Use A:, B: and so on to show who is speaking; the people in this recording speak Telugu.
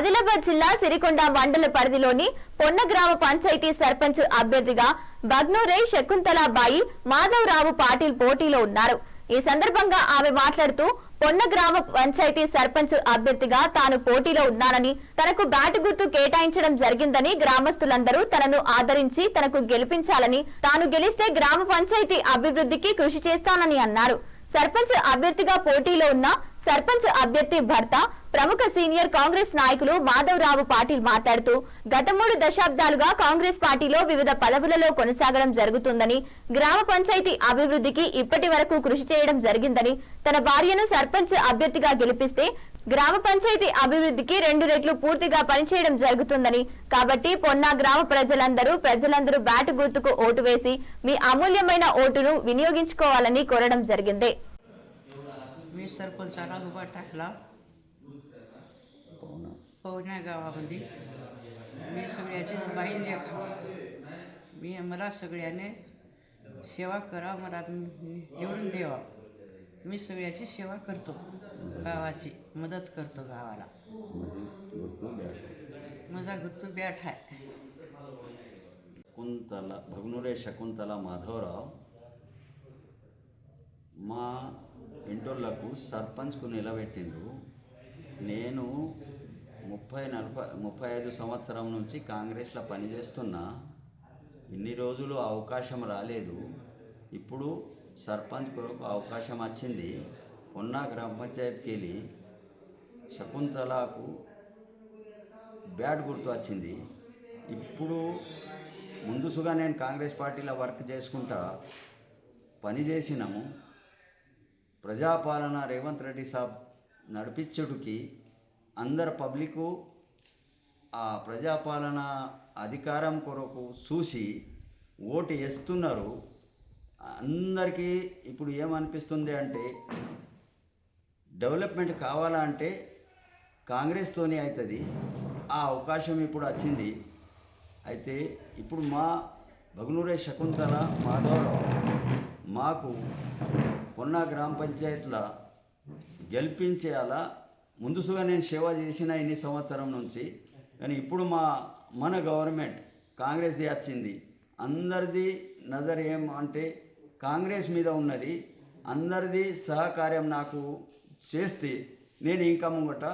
A: ఆదిలాబాద్ జిల్లా సిరికొండ మండల పరిధిలోని పొన్న గ్రామ పంచాయతీ సర్పంచ్ అభ్యర్థిగా బగ్నూరే శకుంతలాబాయి మాధవరావు పాటిల్ పోటీలో ఉన్నారు. ఈ సందర్భంగా ఆమె మాట్లాడుతూ పొన్న గ్రామ పంచాయతీ సర్పంచ్ అభ్యర్థిగా తాను పోటీలో ఉన్నానని తనకు బ్యాటు గుర్తు కేటాయించడం జరిగిందని గ్రామస్తులందరూ తనను ఆదరించి తనకు గెలిపించాలని తాను గెలిస్తే గ్రామ పంచాయతీ అభివృద్ధికి కృషి చేస్తానని అన్నారు. సర్పంచ్ అభ్యర్థిగా పోటీలో ఉన్న సర్పంచ్ అభ్యర్థి భర్త ప్రముఖ సీనియర్ కాంగ్రెస్ నాయకులు మాధవరావు పాటిల్ మాట్లాడుతూ గత మూడు దశాబ్దాలుగా కాంగ్రెస్ పార్టీలో వివిధ పదవులలో కొనసాగడం జరుగుతుందని గ్రామ పంచాయతీ అభివృద్ధికి ఇప్పటి వరకు కృషి చేయడం జరిగిందని తన భార్యను సర్పంచ్ అభ్యర్థిగా గెలిపిస్తే గ్రామ పంచాయతీ అభివృద్ధికి రెండు రెట్లు పూర్తిగా పనిచేయడం జరుగుతుందని కాబట్టి పొన్నా గ్రామ ప్రజలందరూ ప్రజలందరూ బ్యాటు గుర్తుకు ఓటు వేసి మీ అమూల్యమైన ఓటును వినియోగించుకోవాలని కోరడం జరిగింది.
B: मी सरपंचाला उभा टाकला. पवना गावामध्ये. मी सगळ्याची बाई लेखा. मी मला सगळ्याने सेवा करा मला निवडून देवा मी सगळ्याची सेवा करतो. गावाची मदत करतो गावाला. माझा गुरतू बॅठ आहे.
C: शकुंतला भगनुरे शकुंतला माधवराव. మా ఇంటోళ్ళకు సర్పంచ్కు నిలబెట్టిండు నేను ముప్పై నలభై ముప్పై ఐదు సంవత్సరం నుంచి కాంగ్రెస్లో పనిచేస్తున్నా ఇన్ని రోజులు అవకాశం రాలేదు. ఇప్పుడు సర్పంచ్ కొరకు అవకాశం వచ్చింది. ఉన్న గ్రామ పంచాయతీకి వెళ్ళి శకుంతలకు బ్యాట్ గుర్తు వచ్చింది. ఇప్పుడు ముందుసుగా నేను కాంగ్రెస్ పార్టీలో వర్క్ చేసుకుంటా పని చేసినాము. ప్రజాపాలన రేవంత్ రెడ్డి సాబ్ నడిపించుడికి అందరు పబ్లికు ఆ ప్రజాపాలన అధికారం కొరకు చూసి ఓటు వేస్తున్నారు. అందరికీ ఇప్పుడు ఏమనిపిస్తుంది అంటే డెవలప్మెంట్ కావాలంటే కాంగ్రెస్తోనే అవుతుంది ఆ అవకాశం ఇప్పుడు వచ్చింది. అయితే ఇప్పుడు మా భగ్నూరే శకుంతల మాధవరావు మాకు ఉన్న గ్రామ పంచాయతీల గెలిపించేయాలా? ముందుసుగా నేను సేవ చేసిన ఇన్ని సంవత్సరం నుంచి కానీ ఇప్పుడు మా మన గవర్నమెంట్ కాంగ్రెస్ది వచ్చింది అందరిది నజర్ ఏం అంటే కాంగ్రెస్ మీద ఉన్నది. అందరిది సహకార్యం నాకు చేస్తే నేను ఇంకా ముంగట